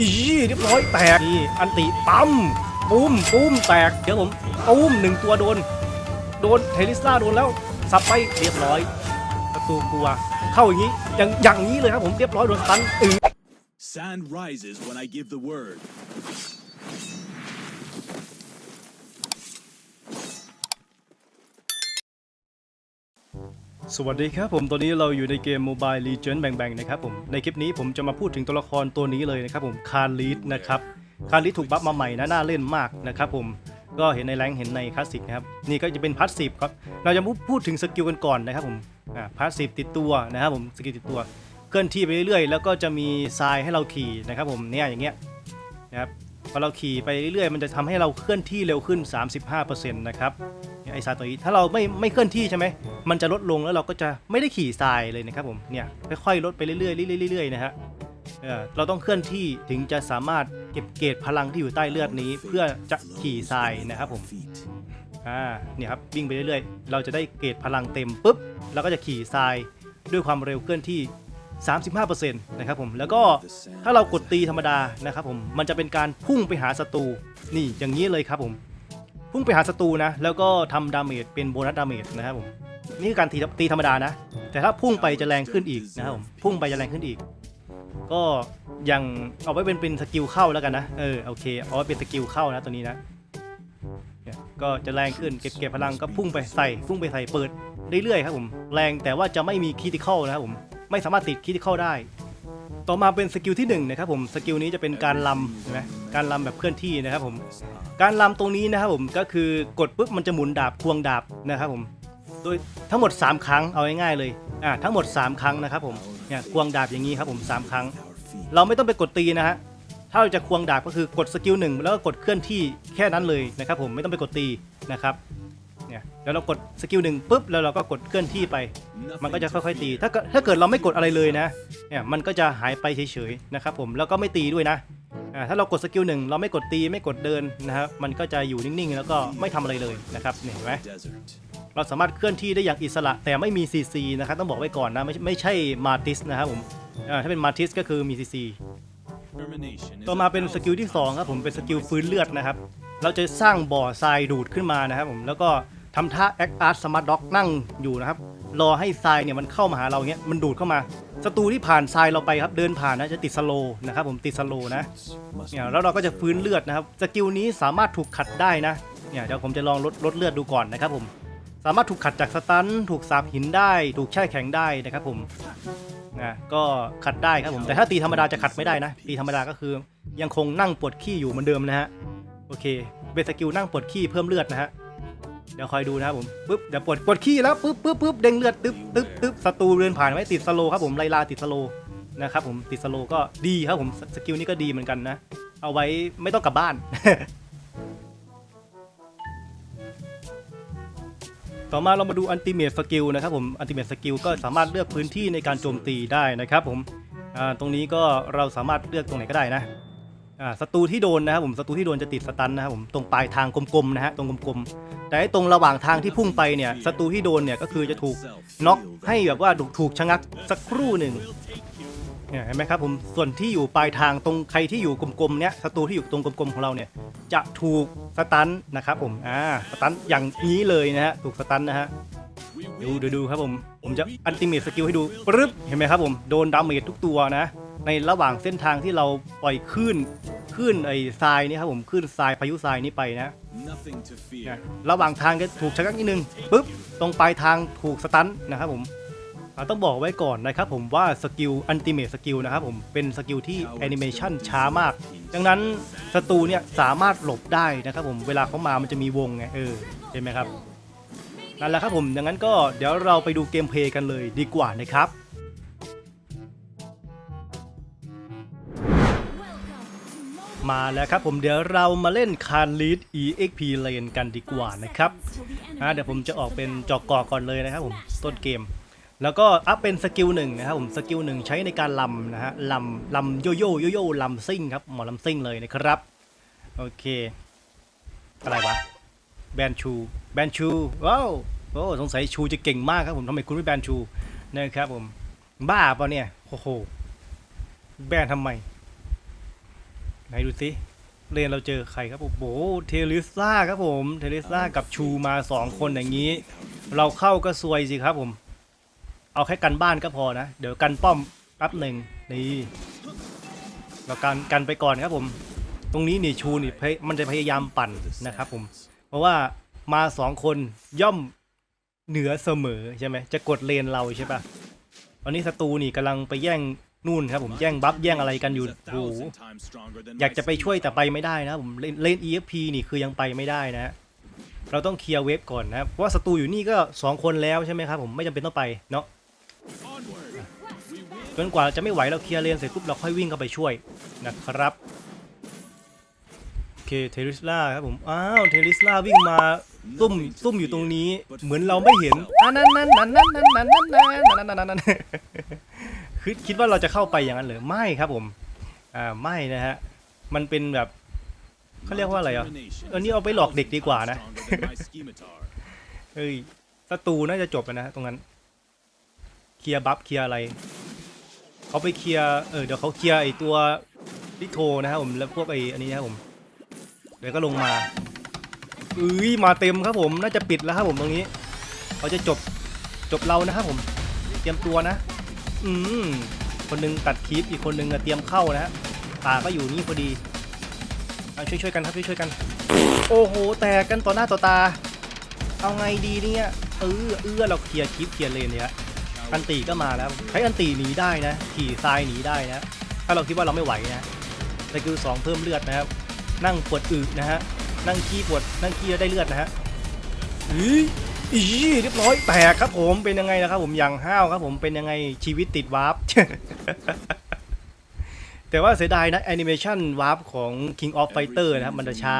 อีเรียบร้อยแตกนี่อันติปั๊มปุ้มปุ้มแตกเดี๋ยวผมปุ้มหนึ่งตัวโดน โดนเทลิสลาโดนแล้วสับไปเรียบร้อย ประตูกลัว เข้าอย่างนี้อย่างอย่างนี้เลยครับผมเรียบร้อยโดนตันอือ Sand rises when I give the word. สวัสดีครับผมตอนนี้เราอยู่ในเกม Mobile Legends แบ่งๆนะครับผมในคลิปนี้ผมจะมาพูดถึงตัวละครตัวนี้เลยนะครับผมคาร์ลีดนะครับคาร์ลีดถูกบัฟมาใหม่นะน่าเล่นมากนะครับผมก็เห็นในแรงค์เห็นในคลาสสิกนะครับนี่ก็จะเป็นพาสซีฟครับเราจะพูดถึงสกิลกันก่อนนะครับผมพาสซีฟติดตัวนะครับผมสกิลติดตัว เคลื่อนที่ไปเรื่อยๆ แล้วก็จะมีทรายให้เราขี่นะครับผมเนี่ยอย่างเงี้ยนะครับพอเราขี่ไปเรื่อยๆ มันจะทำให้เราเคลื่อนที่เร็วขึ้น 35%นะครับ ไอทรายตัวนี้ถ้าเราไม่ไม่เคลื่อนที่ใช่ไหมมันจะลดลงแล้วเราก็จะไม่ได้ขี่ทรายเลยนะครับผมเนี่ยค่อยๆลดไปเรื่อยๆเรื่อยๆนะฮะเราต้องเคลื่อนที่ถึงจะสามารถเก็บเกรดพลังที่อยู่ใต้เลือดนี้ เพื่อจะขี่ทรายนะครับผมอ่าเนี่ยครับวิ่งไปเรื่อยๆ เราจะได้เกรดพลังเต็มปุ๊บเราก็จะขี่ทรายด้วยความเร็วเคลื่อนที่ 35%นะครับผมแล้วก็ถ้าเรากดตีธรรมดานะครับผมมันจะเป็นการพุ่งไปหาศัตรูนี่อย่างนี้เลยครับผม พุ่งไปหาศัตรูนะ แล้วก็ทำดาเมจเป็นโบนัสดาเมจนะครับผม นี่คือการตีตีธรรมดานะ แต่ถ้าพุ่งไปจะแรงขึ้นอีกนะครับผม พุ่งไปจะแรงขึ้นอีก ก็ยังเอาไว้เป็นเป็นสกิลเข้าแล้วกันนะ เออโอเค เอาไว้เป็นสกิลเข้านะตัวนี้นะก็จะแรงขึ้นเก็บเก็บพลังก็พุ่งไปใส่ พุ่งไปใส่เปิดเรื่อยๆครับผม แรงแต่ว่าจะไม่มีคิติคอลนะครับผม ไม่สามารถติดคิติคอลได้ ต่อมาเป็นสกิลที่หนึ่งนะครับผมสกิลนี้จะเป็นการลำใช่ไหมการลำแบบเคลื่อนที่นะครับผมการลำตรงนี้นะครับผมก็คือกดปุ๊บมันจะหมุนดาบควงดาบนะครับผมโดยทั้งหมด 3 ครั้งเอาง่ายๆเลยอ่าทั้งหมด 3 ครั้งนะครับผมเนี่ยควงดาบอย่างนี้ครับผม3ครั้ง เราไม่ต้องไปกดตีนะฮะถ้าเราจะควงดาบก็คือกดสกิลหนึ่งแล้วก็กดเคลื่อนที่แค่นั้นเลยนะครับผมไม่ต้องไปกดตีนะครับ เนี่ยแล้วเรากดสกิลหนึ่งปุ๊บแล้วเราก็กดเคลื่อนที่ไป มันก็จะค่อยๆตี ถ้าเกิดถ้าเกิดเราไม่กดอะไรเลยนะเนี่ยมันก็จะหายไปเฉยๆนะครับผมแล้วก็ไม่ตีด้วยนะอ่าถ้าเรากดสกิลหนึ่งเราไม่กดตีไม่กดเดินนะครับมันก็จะอยู่นิ่งๆ แล้วก็ไม่ทำอะไรเลยนะครับเนี่ยเห็นไหม Desert. เราสามารถเคลื่อนที่ได้อย่างอิสระแต่ไม่มี CC นะครับต้องบอกไว้ก่อนนะไม่ไม่ใช่มาติสนะครับผมอ่าถ้าเป็นมาติสก็คือมี CC Termination is ต่อ a มาเป็นสกิล powerful ที่สองครับผมเป็นสกิลฟื้นเลือดนะครับ เราจะสร้างบ่อทรายดูดขึ้นมานะครับผมแล้วก็ ทำท่าแอคอาร์ตสมาร์ทด็อกนั่งอยู่นะครับ รอให้ทรายเนี่ยมันเข้ามาหาเราเงี้ยมันดูดเข้ามาศัตรูที่ผ่านทรายเราไปครับเดินผ่านนะจะติดสโลนะครับผมติดสโลนะเนี่ยแล้วเราก็จะฟื้นเลือดนะครับสกิลนี้สามารถถูกขัดได้นะเนี่ยเดี๋ยวผมจะลองลดลดเลือดดูก่อนนะครับผมสามารถถูกขัดจากสตันถูกสาบหินได้ ถูกแช่แข็งได้นะครับผมนะก็ขัดได้ครับผมแต่ถ้าตีธรรมดาจะขัดไม่ได้นะ ตีธรรมดาก็คือยังคงนั่งปวดขี้อยู่เหมือนเดิมนะฮะโอเคเป็นสกิลนั่งปวดขี้เพิ่มเลือดนะฮะ เดี๋ยวคอยดูนะครับผมปึ๊บเดี๋ยวปวดปวดขี้แล้วปึ๊บปึ๊บปึ๊บเด้งเลือดตึ๊บตึ๊บตึ๊บศัตรูเดินผ่านไว้ติดสโลครับผมไลลาติดสโลนะครับผมติดสโลก็ดีครับผมสกิลนี้ก็ดีเหมือนกันนะ เอาไว้ไม่ต้องกลับบ้าน ต่อมาเรามาดูอันติเม e สกิลนะครับผมอันติเม e สกิลก็สามารถเลือกพื้นที่ในการโจมตีได้นะครับผมตรงนี้ก็เราสามารถเลือกตรงไหนก็ได้นะ อ่าศัตรูที่โดนนะครับผมศัตรูที่โดนจะติดสตันนะครับผมตรงปลายทางกลมๆนะฮะตรงกลมๆแต่ไอ้ตรงระหว่างทางที่พุ่งไปเนี่ยศัตรูที่โดนเนี่ยก็คือจะถูกน็อกให้แบบว่าถูกถูกชะงักสักครู่หนึ่งเนี่ยเห็นไหมครับผมส่วนที่อยู่ปลายทางตรงใครที่อยู่กลมๆเนี้ยศัตรูที่อยู่ตรงกลมๆของเราเนี่ยจะถูกสตันนะครับผมอ่าสตันอย่างนี้เลยนะฮะถูกสตันนะฮะดูดูดูครับผมผมจะอันติเมทสกิลให้ดูปึ๊บเห็นไหมครับผมโดนดาเมจทุกตัวนะ ในระหว่างเส้นทางที่เราปล่อยคลื่นคลื่นไอ้ทรายนี่ครับผมคลื่นทรายพายุทรายนี้ไปนะ nothing to นะ fear. ระหว่างทางก็ถูกชะงักนิดนึงปุ๊บตรงปลายทางถูกสตันนะครับผมอ่าต้องบอกไว้ก่อนนะครับผมว่าสกิลอันติเม e สกิลนะครับผมเป็นสกิลที่แอนิเมชันช้ามาก ดังนั้นศัตรูเนี่ยสามารถหลบได้นะครับผมเวลาเขามามันจะมีวงไงเออเห็นไหมครับนั่นแหละครับผมดังนั้นก็เดี๋ยวเราไปดูเกมเพลย์กันเลยดีกว่านะครับ มาแล้วครับผมเดี๋ยวเรามาเล่นคาร์ลีด EXP Lane กันดีกว่านะครับอ่าเดี๋ยวผมจะออกเป็นจอกกอก่อนเลยนะครับผมต้นเกม แล้วก็อัพเป็นสกิลหนึ่งนะครับผมสกิลหนึ่งใช้ในการลำนะฮะลำลำโยโย่โยโย่ลำซิ่งครับหมอลำซิ่งเลยนะครับโอเค อะไรวะแบนชูแบนชูว้าวโอ้สงสัยชูจะเก่งมากครับผมทำไมคุณไม่แบนชูนะครับผมบ้าเปล่าเนี่ยโอ้โหแบนทำไม ไหนดูสิเลนเราเจอใครครับผมโอ้โห เทลิซ่าครับผม เทลิซ่ากับชูมาสองคนอย่างนี้ เราเข้าก็ซวยสิครับผม เอาแค่กันบ้านก็พอนะ เดี๋ยวกันป้อมแป๊บหนึ่งนี่เรากันกันไปก่อนครับผม ตรงนี้นี่ชูนี่พยมันจะพยายามปั่นนะครับผม เพราะว่ามาสองคนย่อมเหนือเสมอใช่ไหมจะกดเลนเราใช่ปะตอนนี้ศัตรูนี่กำลังไปแย่ง นู่นครับผมแย่งบัฟแย่งอะไรกันอยู่โอ้โหอยากจะไปช่วยแต่ไปไม่ได้นะผมเล่นเล่น EFP นี่คือยังไปไม่ได้นะเราต้องเคลียร์เวฟก่อนนะเพราะว่าศัตรูอยู่นี่ก็สองคนแล้วใช่ไหมครับผมไม่จำเป็นต้องไปเนาะจนกว่าจะไม่ไหวเราเคลียร์เลนเสร็จปุ๊บเราค่อยวิ่งเข้าไปช่วยนะครับโอเคเทริสลาครับผมอ้าวเทริสลาวิ่งมาซุ่มซุ่มอยู่ตรงนี้ เหมือนเราไม่เห็นอันนั่นนั่นนั่นนั่นนั่นนั่นนั่นนั่นนั่นนั่น คือคิดว่าเราจะเข้าไปอย่างนั้นเหรือไม่ครับผมอ่าไม่นะฮะมันเป็นแบบเขาเรียกว่าอะไรอะเออนี่เอาไปหลอกเด็กดีกว่านะเฮ้ยศัตรูน่าจะจบแล้วนะตรงนั้นเคลียร์บัฟเคลียร์อะไรเขาไปเคลียร์เออเดี๋ยวเขาเคลียร์ไอตัวลิโทนะครับผมแล้วพวกไออันนี้นะครับผมเดี๋ยวก็ลงมาเอ้ยมาเต็มครับผมน่าจะปิดแล้วครับผมตรงนี้เขาจะจบจบเรานะครับผม เตรียมตัวนะ อืมคนหนึงตัดคลิปอีกคนหนึงเตรียมเข้านะฮะป่าก็อยู่นี่พอดีเอาช่วยช่วยๆกันครับช่วยช่วยๆกัน โอ้โห แตกกันต่อหน้าต่อตา เอาไงดีเนี่ยเออเอื้อเราเคลียร์คลิปเคลียร์เลนเนี่ยอันตีก็มาแล้วใช้อันตีหนีได้นะ ขี่ทรายหนีได้นะ ถ้าเราคิดว่าเราไม่ไหวนะสกิลสองเพิ่มเลือดนะครับ นั่งปวดอึนะฮะ นั่งขี้ปวดนั่งขี้แล้วได้เลือดนะฮะอีอี เรียบร้อยแตกครับผมเป็นยังไงนะครับผมอย่างห้าวครับผมเป็นยังไงชีวิตติดวาร์ป แต่ว่าเสียดายนะแอนิเมชันวาร์ปของ King of Fighter นะครับมันจะช้า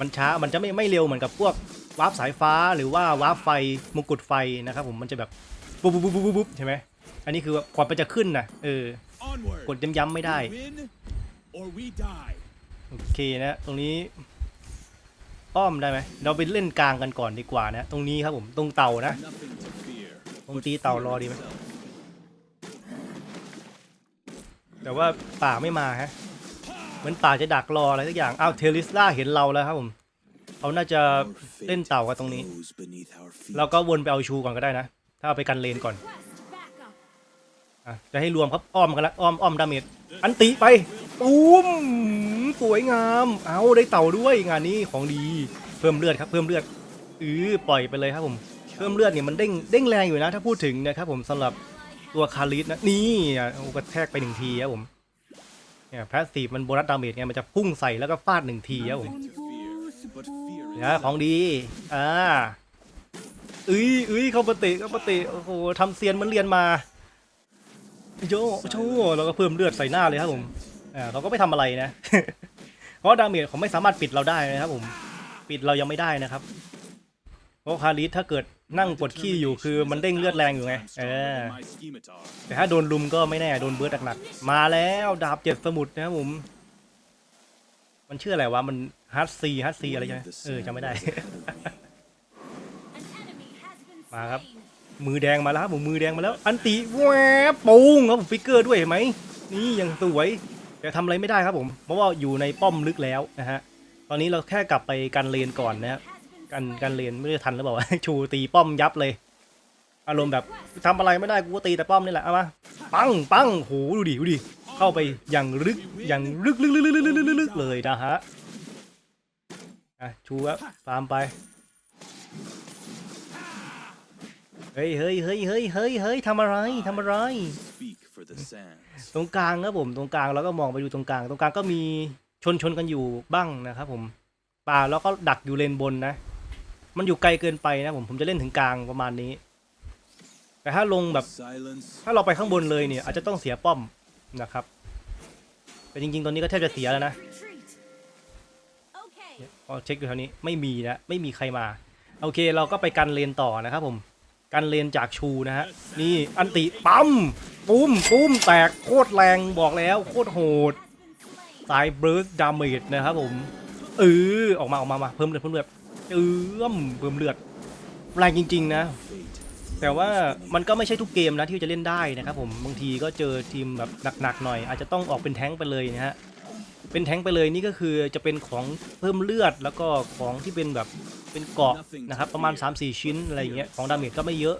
มันช้ามันจะไม่ไม่เร็วเหมือนกับพวกวาร์ปสายฟ้าหรือว่าวาร์ปไฟมงกุฎไฟนะครับผมมันจะแบบปุ๊บปุ๊บปุ๊บปุ๊บปุ๊บใช่ไหมอันนี้คือความมันจะขึ้นนะเออ Onward. กดย้ำๆไม่ได้ We win or we die. โอเคนะ ตรงนี้ อ้อมได้ไหมเราไปเล่นกลางกันก่อนดีกว่านะตรงนี้ครับผมตรงเต่านะผมตรงตีเต่ารอดีไหมแต่ว่าป่าไม่มาฮะเหมือนป่าจะดักรออะไรสักอย่างอ้าวเทลิสล่าเห็นเราแล้วครับผมเขาน่าจะเล่นเต่ากันตรงนี้เราก็วนไปเอาชูก่อนก็ได้นะ ถ้าเอาไปกันเลนก่อนอะจะให้รวมครับอ้อมกันละอ้อมอ้อมดาเมจอันติไปตูม สวยงาม เอาได้เต่าด้วยงานนี้ของดี เพิ่มเลือดครับ เพิ่มเลือดอือปล่อยไปเลยครับผม เพิ่มเลือดเนี่ยมันเด้งเด้งแรงอยู่นะ ถ้าพูดถึงนะครับผมสำหรับตัวคาริสนะนี่อะโอ้กระแทกไปหนึ่งทีครับผมเนี่ยแพสซีฟมันโบนัสดาเมจไงมันจะพุ่งใส่แล้วก็ฟาดหนึ่งทีครับผม Nothing to fear, but fear is นะของดีอ่าเอ้ยเอ้ยเขาปฏิเขาปฏิโอ้โหทำเซียนมันเรียนมาโยโชเราก็เพิ่มเลือดใส่หน้าเลยครับผม อ่าเราก็ไม่ทำอะไรนะ เพราะดาเมจเขาไม่สามารถปิดเราได้นะครับผมปิดเรายังไม่ได้นะครับเพราะคาริสถ้าเกิดนั่งปวดขี้อยู่คือมันเด้งเลือดแรงอยู่ไงเออแต่ถ้าโดนลุมก็ไม่แน่โดนเบิร์ดหนักๆมาแล้วดาบเจ็ดสมุทรนะครับผมมันชื่ออะไรวะมันฮัตซีฮัตซีอะไรใช่ไหมเออจำไม่ได้ มาครับ มือแดงมาแล้วครับผมมือแดงมาแล้ว อันติแวบปุ้งครับผมฟิกเกอร์ด้วยเห็นไหมนี่ยังสวย ยังทำอะไรไม่ได้ครับผม เพราะว่าอยู่ในป้อมลึกแล้วนะฮะ ตอนนี้เราแค่กลับไปกันเลนก่อนนะกันกันเลนไม่ได้ทันหรือเปล่า ชูตีป้อมยับเลย อารมณ์แบบทำอะไรไม่ได้กูตีแต่ป้อมนี่แหละ เอามา ปังปังโหดูดิดูดิ เข้าไปอย่างลึกอย่างลึกลึกลึกลึกลึกเลยนะฮะชูครับฟามไป เฮ้ยเฮ้ยเฮ้ยเฮ้ยเฮ้ยเฮ้ยทำอะไรทำอะไร Speak for the sands. ตรงกลางครับผมตรงกลางเราก็มองไปดูตรงกลาง ตรงกลางก็มีชนชนกันอยู่บ้างนะครับผมป่าแล้วก็ดักอยู่เลนบนนะ มันอยู่ไกลเกินไปนะผมผมจะเล่นถึงกลางประมาณนี้ แต่ถ้าลงแบบ Silence. ถ้าเราไปข้างบนเลยเนี่ย อาจจะต้องเสียป้อมนะครับ แต่จริง ๆ ตอนนี้ก็แทบจะเสียแล้วนะพอเช็คดูแถวนี้ไม่มีนะไม่มีใครมา โอเค เราก็ไปกันเลนต่อนะครับผม กันเลนจากชูนะฮะนี่อันติปั๊มปุ้มปุ้มแตกโคตรแรงบอกแล้วโคตรโหดสายเบิร์สดาเมจนะครับผมเออออกมาออกมามาเพิ่มเลือดเพิ่มเลือดเอื้อมเพิ่มเลือดแรงจริง ๆ นะ แต่ว่ามันก็ไม่ใช่ทุกเกมนะที่จะเล่นได้นะครับผมบางทีก็เจอทีมแบบหนักๆหน่อย อาจจะต้องออกเป็นแท้งไปเลยนะฮะเป็นแท้งไปเลยนี่ก็คือจะเป็นของเพิ่มเลือดแล้วก็ของที่เป็นแบบ เป็นเกาะนะครับประมาณ 3-4 ชิ้นอะไรอย่างเงี้ยของดาเมจก็ไม่เยอะ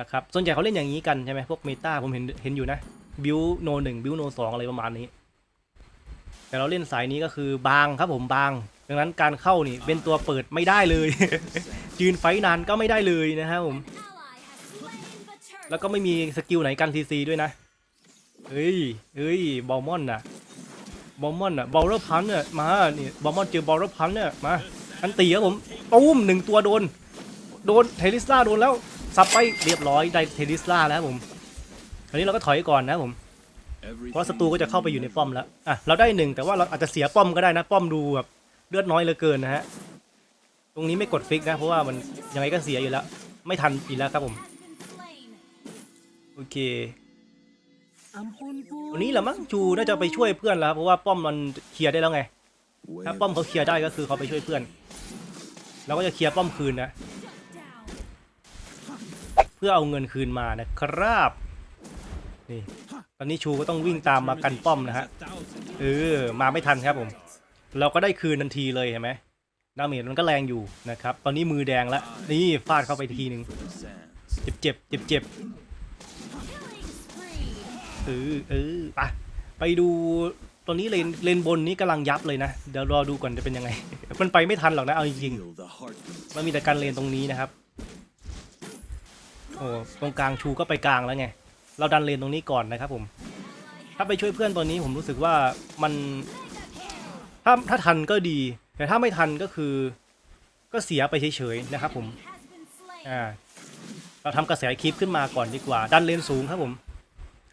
นะครับส่วนใหญ่เขาเล่นอย่างนี้กันใช่ไหมพวกเมตาผมเห็นเห็นอยู่นะบิวโนหนึ่งบิวโนสองอะไรประมาณนี้ แต่เราเล่นสายนี้ก็คือบางครับผมบาง ดังนั้นการเข้านี่เป็นตัวเปิดไม่ได้เลย ยืนไฟนานก็ไม่ได้เลยนะครับผม แล้วก็ไม่มีสกิลไหนกันซีซีด้วยนะเฮ้ยเฮ้ยบอลมอนน่ะบอลมอนน่ะบอลเลอร์พันเนี่ยมานี่บอลมอนเจอบอลเลอร์พันเนี่ยมา อันตีครับผมตุ้มหนึ่งตัวโดน โดนเทลิสลาโดนแล้วสับไปเรียบร้อยได้เทลิสลาแล้วครับผมอันนี้เราก็ถอยก่อนนะครับผมเพราะศัตรูก็จะเข้าไปอยู่ในป้อมแล้วอะเราได้หนึ่งแต่ว่าเราอาจจะเสียป้อมก็ได้นะ ป้อมดูแบบเลือดน้อยเหลือเกินนะฮะตรงนี้ไม่กดฟิกนะเพราะว่ามันยังไงก็เสียอยู่แล้ว ไม่ทันอีกแล้วครับผมโอเควันนี้แหละมั้งจูน่าจะไปช่วยเพื่อนแล้วเพราะว่าป้อมมันเคลียร์ได้แล้วไงถ้าป้อมเขาเคลียร์ได้ก็คือเขาไปช่วยเพื่อน เราก็จะเคลียร์ป้อมคืนนะ เพื่อเอาเงินคืนมานะครับนี่ตอนนี้ชูก็ต้องวิ่งตามมากันป้อมนะฮะเออมาไม่ทันครับผม เราก็ได้คืนทันทีเลยเห็นไหมดาเมจมันก็แรงอยู่นะครับ ตอนนี้มือแดงแล้วนี่ฟาดเข้าไปทีหนึ่งเจ็บเจ็บเจ็บเจ็บเออเออไปไปดู ตอนนี้เลนเลนบนนี้กำลังยับเลยนะ เดี๋ยวรอดูก่อนจะเป็นยังไง มันไปไม่ทันหรอกนะเอาจริงๆมันมีแต่การเลนตรงนี้นะครับ โอ้ตรงกลางชูก็ไปกลางแล้วไง เราดันเลนตรงนี้ก่อนนะครับผม ถ้าไปช่วยเพื่อนตัวนี้ผมรู้สึกว่ามัน ถ้าถ้าทันก็ดี แต่ถ้าไม่ทันก็คือ ก็เสียไปเฉยๆนะครับผม อ่า เราทำกระแสคลิปขึ้นมาก่อนดีกว่า ดันเลนสูงครับผม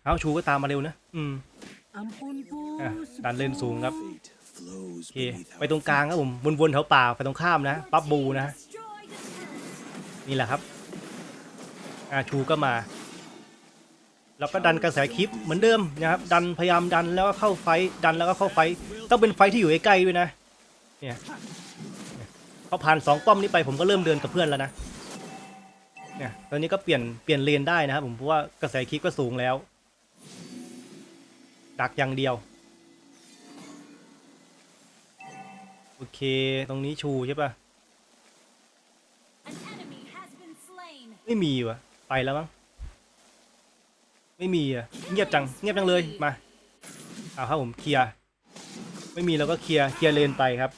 เอาชูก็ตามมาเร็วนะ อืม อะดันเลนสูงครับโอเคไปตรงกลางครับผมวนๆแถวป่าไปตรงข้ามนะปั๊บบูนะ นี่แหละครับอาชูก็มา แล้วก็ดันกระแสคลิปเหมือนเดิมนะครับ ดันพยายามดันแล้วก็เข้าไฟดันแล้วก็เข้าไฟต้องเป็นไฟที่อยู่ใกล้ๆด้วยนะเนี่ยเนี่ยพอผ่านสองป้อมนี้ไปผมก็เริ่มเดินกับเพื่อนแล้วนะเนี่ยตอนนี้ก็เปลี่ยนเปลี่ยนเลนได้นะครับผมเพราะว่ากระแสคลิปก็สูงแล้ว ดักอย่างเดียว โอเค ตรงนี้ชูใช่ปะไม่มีวะไปแล้วมั้ง ไม่มีอะ เงียบจัง เงียบจังเลย มา เอาครับผม เคลียร์ ไม่มีเราก็เคลียร์ เคลียร์เลนไปครับ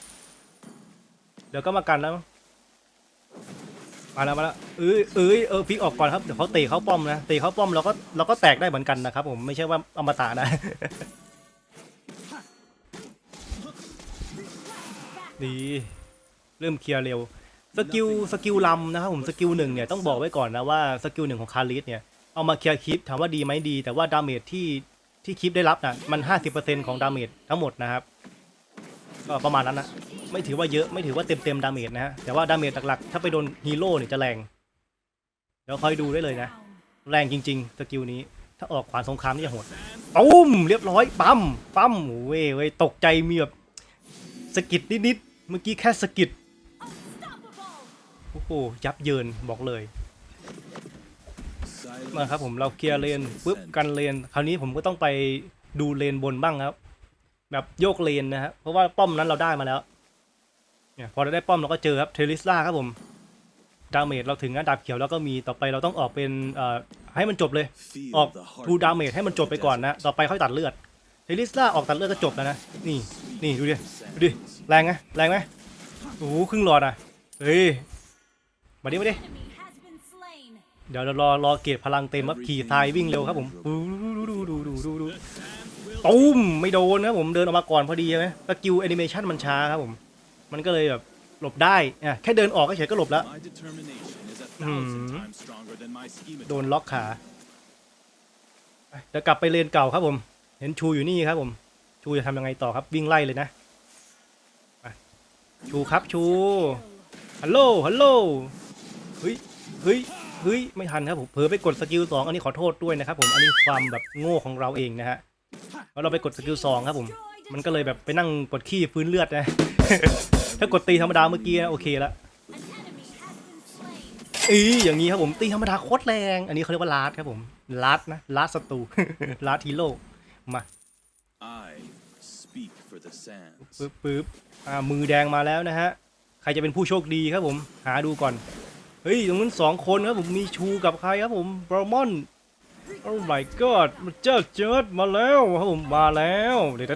เดี๋ยวก็มากันแล้วมั้ง มาแล้วมาแล้วเอ้ยเอ้ยเออฟิกออกก่อนครับเดี๋ยวเขาเตะเข้าป้อมนะเตะเข้าป้อมเราก็เราก็แตกได้เหมือนกันนะครับผมไม่ใช่ว่าอมตะนะ ดีเริ่มเคลียร์เร็วสกิลสกิลลำนะครับผมสกิลหนึ่งเนี่ยต้องบอกไว้ก่อนนะว่าสกิลหนึ่งของคาริสเนี่ยเอามาเคลียร์คลิปถามว่าดีไหมดี แต่ว่าดาเมจที่ที่คลิปได้รับนะมัน 50%ของดาเมจทั้งหมดนะครับ ก็ประมาณนั้นนะไม่ถือว่าเยอะไม่ถือว่าเต็มเต็มดาเมจนะฮะแต่ว่าดาเมจหลักๆถ้าไปโดนฮีโร่เนี่ยจะแรงเดี๋ยวคอยดูได้เลยนะ แรงจริงๆสกิลนี้ ถ้าออกขวานสงครามนี่จะโหดตุ้มเรียบร้อยปั๊มปั๊มโอ้เว้ยเว้ยตกใจมีแบบสกิดนิดๆเมื่อกี้แค่สกิดโอ้โหยับเยินบอกเลยมาครับผมเราเคลียร์เลนปุ๊บกันเลนคราวนี้ผมก็ต้องไปดูเลนบนบ้างครับ แบบโยกเลนนะฮะเพราะว่าป้อมนั้นเราได้มาแล้วเนี่ยพอเราได้ป้อมเราก็เจอครับเทลิสลาครับผมดาเมจเราถึงนะดาบเขียวแล้วก็มีต่อไปเราต้องออกเป็นเอ่อให้มันจบเลย ออกทูดาเมจให้มันจบไปก่อนนะ ต่อไปค่อยตัดเลือดเทลิสลาออกตัดเลือดก็จบแล้วนะนี่นี่ดูดิดูดิแรงไหมแรงไหมโอ้โหครึ่งหลอดอะเฮ้ยมาดิมาดิเดี๋ยวเรารอรอเกตพลังเต็มครับขี่ทายวิ่งเร็วครับผมดูดูดูดูดูดู ตุ้มไม่โดนครับผมเดินออกมาก่อนพอดีใช่ไหมสกิลแอนิเมชันมันช้าครับผม มันก็เลยแบบหลบได้อะแค่เดินออกก็เฉยก็หลบแล้ว My determination is a Hmm. thousand times stronger than my scheme. โดนล็อกขาไปเดี๋ยวกลับไปเลนเก่าครับผม เห็นชูอยู่นี่ครับผม ชูจะทำยังไงต่อครับ วิ่งไล่เลยนะไปชูครับชู ฮัลโหล ฮัลโหล เฮ้ย เฮ้ย เฮ้ย ไม่ทันครับผม เผลอไปกดสกิลสองอันนี้ขอโทษด้วยนะครับผม อันนี้ความแบบโง่ของเราเองนะฮะเพ ราะเราไปกดสกิลสองครับผม มันก็เลยแบบไปนั่งกดขี้ฟื้นเลือดนะ ถ้ากดตีธรรมดาเมื่อกี้นะโอเคละอีอย่างนี้ครับผมตีธรรมดาโคตรแรง อันนี้เขาเรียกว่าลาดครับผมลาดนะลาดศัตรูลาดฮีโร่มา I speak speak for the sands. ปึ๊บปึ๊บอ่ามือแดงมาแล้วนะฮะ ใครจะเป็นผู้โชคดีครับผม หาดูก่อน เฮ้ยตรงนั้นสองคนครับผมมีชูกับใครครับผมบรมอน โอ้ my god มันเจอเจิดมาแล้วผมมาแล้วเดี๋ยว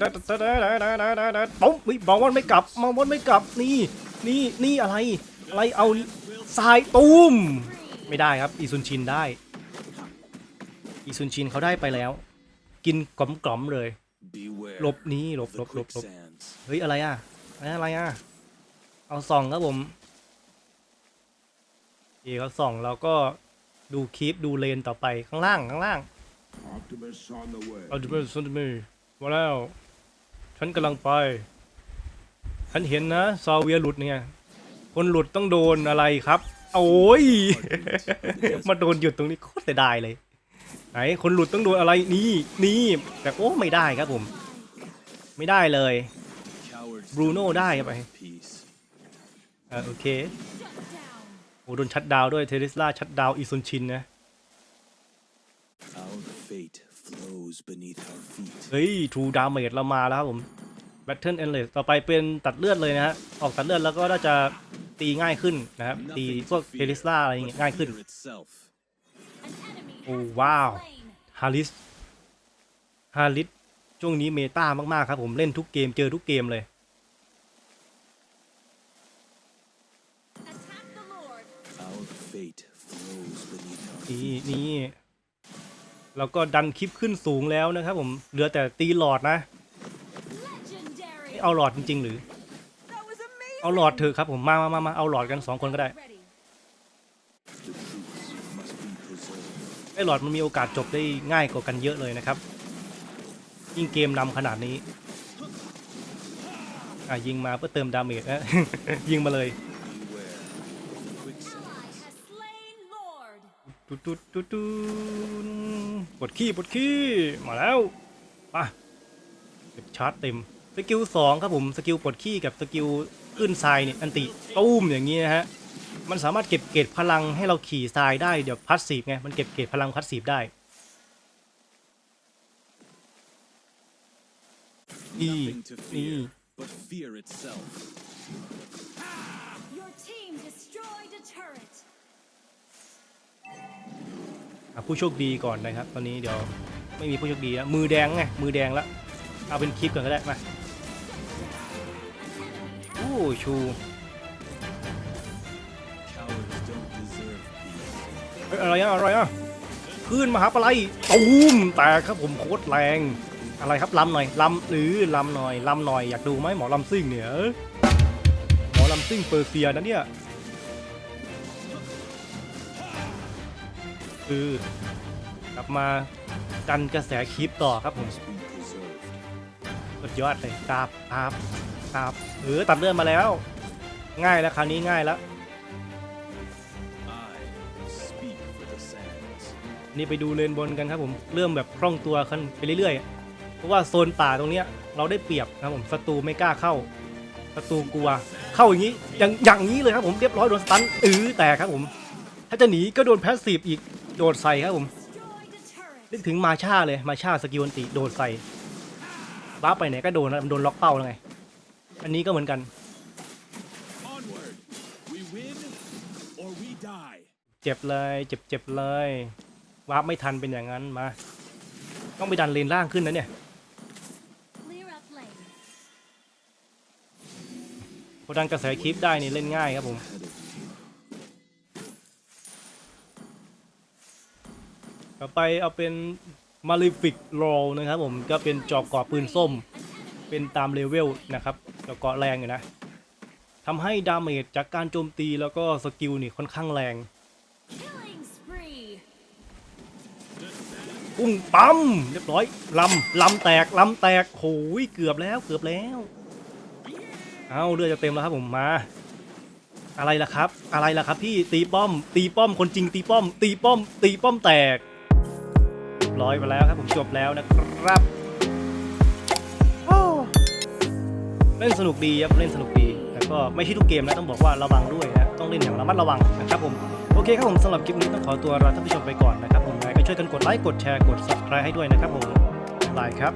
ปุ๊บมาวันไม่กลับมาวันไม่กลับนี่นี่นี่อะไรอะไรเอาทรายตูมไม่ได้ครับอีซุนชินได้อีซุนชินเขาได้ไปแล้ว กินกล่อมๆเลยหลบนี้หลบหลบหลบหลบเฮ้ยอะไรอะอะไรอะเอาส่องครับผมเอเขาส่องเราก็ ดูคลิปดูเลนต่อไปข้างล่างข้างล่าง Optimus on the way. เอาดูเป็นซันมีมาแล้ว ฉันกำลังไป ฉันเห็นนะซาเวียหลุดเนี่ย คนหลุดต้องโดนอะไรครับ โอ้ย มาโดนหยุดตรงนี้โคตรเสียดายเลย ไหน คนหลุดต้องโดนอะไรนี่ นี่ แต่โอ้ไม่ได้ครับผม ไม่ได้เลย Cowards Bruno don't ได้ deserve ไป peace. อ่าโอเค โอ้โดนชัดดาวน์ด้วยเทเรสลาชัดดาวน์อีซุนชินนะ Our fate flows beneath our feet. เฮ้ยทูดาเมจเรามาแล้วครับผม Battle Endless ต่อไปเป็นตัดเลือดเลยนะฮะ ออกตัดเลือดแล้วก็น่าจะตีง่ายขึ้นนะครับ ตี Nothing พวก to เทเร fear สลาอะไรอย่าง but เงี้ยง่ายขึ้น fear itself. โอ้ว้าวฮาริสฮาริสช่วงนี้เมตามากๆครับผมเล่นทุกเกมเจอทุกเกมเลย นี่ feet. นี่เราก็ดันคลิปขึ้นสูงแล้วนะครับผมเหลือแต่ตีหลอดนะเอาหลอดจริง ๆ หรือ เอาหลอดเถอะครับผมมามามามาเอาหลอดกันสองคนก็ได้ The truths must be preserved. ไอ้หลอดมันมีโอกาสจบได้ง่ายกว่ากันเยอะเลยนะครับ ยิ่งเกมนำขนาดนี้อะยิงมาเพื่อเติมดาเมจนะยิงมาเลย Beware of the quicksands. ตุ๊ดตุ๊ดตุ๊ดตุ๊ดปวดขี้ปวดขี้มาแล้วมาเก็บชาร์จเต็มสกิลสองครับผมสกิลปวดขี้กับสกิลขึ้นทรายเนี่ยอันติตุ้มอย่างนี้นะฮะมันสามารถเก็บเกรดพลังให้เราขี่ทรายได้เดี๋ยวพัสซีฟไงมันเก็บเกรดพลังพัสซีฟได้นี่นี่ ผู้โชคดีก่อนนะครับ ตอนนี้เดี๋ยวไม่มีผู้โชคดีแล้วมือแดงไงมือแดงแล้วเอาเป็นคลิปก่อนก็ได้มาโอ้ชูอะไรอะอะไรอะคลื่นมหาปลายตูมแตกครับผมโคตรแรงอะไรครับลำหน่อยลำหรือลำหน่อยลำหน่อยอยากดูไหมหมอลำซิ่งเนี่ยเอ้ยหมอลำซิ่งเปอร์เซียนะเนี่ย คือกลับมากันกระแสคลิปต่อครับผมสุดยอดเลยครับครับครับเออตัดเลื่อนมาแล้ว ง่ายแล้วคราวนี้ง่ายแล้วนี่ไปดูเลนบนกันครับผมเริ่มแบบคล่องตัวขึ้นไปเรื่อยๆ เพราะว่าโซนป่าตรงเนี้ยเราได้เปรียบนะครับผมศัตรูไม่กล้าเข้าศัตรูกลัว เข้าอย่างนี้อย่างอย่างนี้เลยครับผมเรียบร้อยโดนสตันเออแตกครับผม ถ้าจะหนีก็โดนแพสซีฟอีก โดดใส่ครับผม Destroyed a turret. นึกถึงมาชาเลยมาชาสกิลอันติโดดใส่บ้าไปไหนก็โดนนะมันโดนล็อกเป้าแล้วไง อันนี้ก็เหมือนกัน Onward! We win or we die. เจ็บเลยเจ็บเจ็บเลยวาร์ปไม่ทันเป็นอย่างนั้นมา ต้องไปดันเลนล่างขึ้นนะเนี่ย Clear up lane. พอดันกระแสคลิปได้นี่เล่นง่ายครับผม ต่อไปเอาเป็น Malefic Roll นะครับผมก็เป็นจอกเกาะปืนส้ม เป็นตามเลเวลนะครับจอกเกาะแรงอยู่นะทำให้ดาเมจจากการโจมตีแล้วก็สกิลนี่ค่อนข้างแรง Killing spree. ปุ้งปั๊มเรียบร้อยลำลำแตกลำแตกโหยเกือบแล้วเกือบแล้วเอาเลือดจะเต็มแล้วครับผมมา อะไรล่ะครับ อะไรล่ะครับพี่ตีป้อม ตีป้อมคนจริงตีป้อม ตีป้อม ตีป้อมแตกเรียบร้อยไปแล้วครับผมจบแล้วนะครับเล่นสนุกดีครับเล่นสนุกดีแต่ก็ไม่ใช่ทุกเกมนะต้องบอกว่าระวังด้วยนะต้องเล่นอย่างระมัดระวังนะครับผมโอเคครับผมสำหรับคลิปนี้ต้องขอตัวลาท่านผู้ชมไปก่อนนะครับผมยังไงก็ช่วยกันกดไลค์กดแชร์กด subscribe ให้ด้วยนะครับผมบายครับ